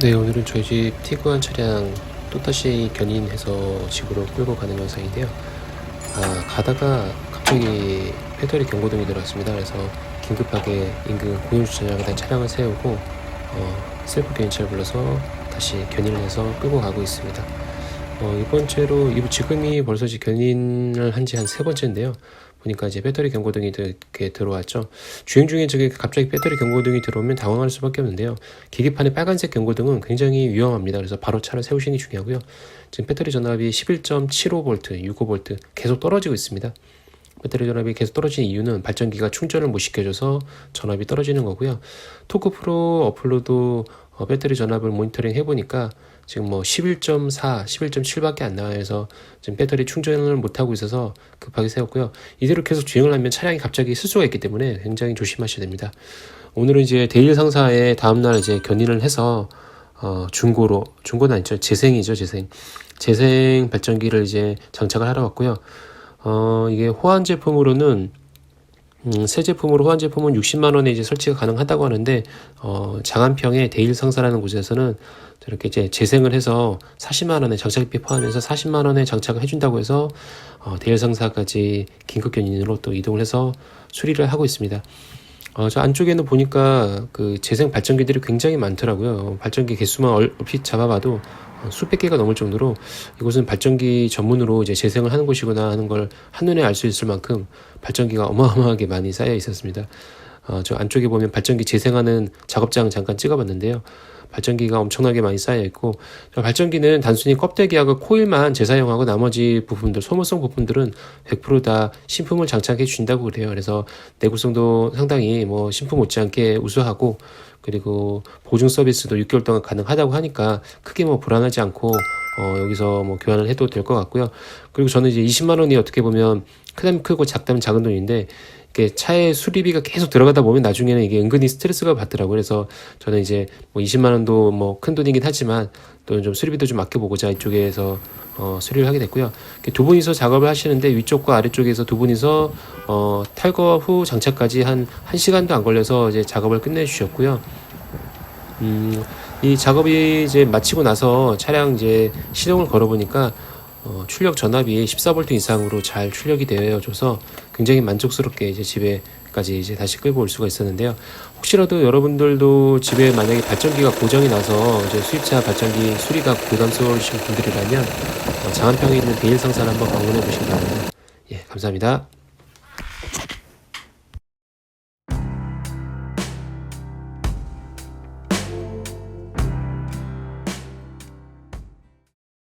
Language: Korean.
네, 오늘은 저희 집 티구안 차량 또다시 견인해서 집으로 끌고 가는 영상인데요. 아, 가다가 갑자기 배터리 경고등이 들어왔습니다. 그래서 긴급하게 인근 공영주차장에다 차량을 세우고 어, 셀프 견인차를 불러서 다시 견인을 해서 끌고 가고 있습니다. 어, 이번 주로 이- 지금이 벌써 견인을 한 지 한 세 번째인데요. 보니까 이제 배터리 경고등이 이렇게 들어왔죠. 주행 중에 저게 갑자기 배터리 경고등이 들어오면 당황할 수밖에 없는데요. 계기판의 빨간색 경고등은 굉장히 위험합니다. 그래서 바로 차를 세우시는 게 중요하고요. 지금 배터리 전압이 11.75V, 65V 계속 떨어지고 있습니다. 배터리 전압이 계속 떨어지는 이유는 발전기가 충전을 못 시켜줘서 전압이 떨어지는 거고요. 토크 프로 어플로도 어, 배터리 전압을 모니터링 해보니까 지금 뭐 11.4, 11.7밖에 안 나와서 지금 배터리 충전을 못 하고 있어서 급하게 세웠고요. 이대로 계속 주행을 하면 차량이 갑자기 쓸 수가 있기 때문에 굉장히 조심하셔야 됩니다. 오늘은 이제 데일 상사에 다음날 이제 견인을 해서 어, 중고로 중고는 아니죠 재생이죠 재생 재생 발전기를 이제 장착을 하러 왔고요. 어, 이게 호환 제품으로는 음, 새 제품으로 호환 제품은 60만 원에 이제 설치가 가능하다고 하는데 어, 장안평의 데일 상사라는 곳에서는 저렇게 이제 재생을 해서 40만 원에 장착비 포함해서 40만 원에 장착을 해준다고 해서 어, 데일 상사까지 긴급 견인으로 또 이동을 해서 수리를 하고 있습니다. 어, 저 안쪽에는 보니까 그 재생 발전기들이 굉장히 많더라고요. 발전기 개수만 얼핏 잡아봐도 어, 수백 개가 넘을 정도로 이곳은 발전기 전문으로 이제 재생을 하는 곳이구나 하는 걸 한눈에 알 수 있을 만큼 발전기가 어마어마하게 많이 쌓여 있었습니다. 어, 저 안쪽에 보면 발전기 재생하는 작업장 잠깐 찍어봤는데요. 발전기가 엄청나게 많이 쌓여 있고 저 발전기는 단순히 껍데기하고 코일만 재사용하고 나머지 부품들 소모성 부품들은 100%다 신품을 장착해 주신다고 그래요. 그래서 내구성도 상당히 뭐 신품 못지않게 우수하고 그리고 보증 서비스도 6개월 동안 가능하다고 하니까 크게 뭐 불안하지 않고 어, 여기서 뭐 교환을 해도 될 것 같고요. 그리고 저는 이제 20만 원이 어떻게 보면 크다면 크고 작다면 작은 돈인데 이게 차에 수리비가 계속 들어가다 보면 나중에는 이게 은근히 스트레스가 받더라고요. 그래서 저는 이제 뭐 20만 원도 뭐 큰 돈이긴 하지만 또 좀 수리비도 좀 아껴보고자 이쪽에서 어, 수리를 하게 됐고요. 두 분이서 작업을 하시는데 위쪽과 아래쪽에서 두 분이서 어, 탈거 후 장착까지 한 1시간도 안 걸려서 이제 작업을 끝내 주셨고요. 음, 이 작업이 이제 마치고 나서 차량 이제 시동을 걸어보니까 어, 출력 전압이 14V 이상으로 잘 출력이 되어줘서 굉장히 만족스럽게 이제 집에까지 이제 다시 끌고 올 수가 있었는데요. 혹시라도 여러분들도 집에 만약에 발전기가 고장이 나서 이제 수입차 발전기 수리가 부담스러우신 분들이라면 어, 장안평에 있는 데일 상사를 한번 방문해 보시기 바랍니다. 예, 감사합니다.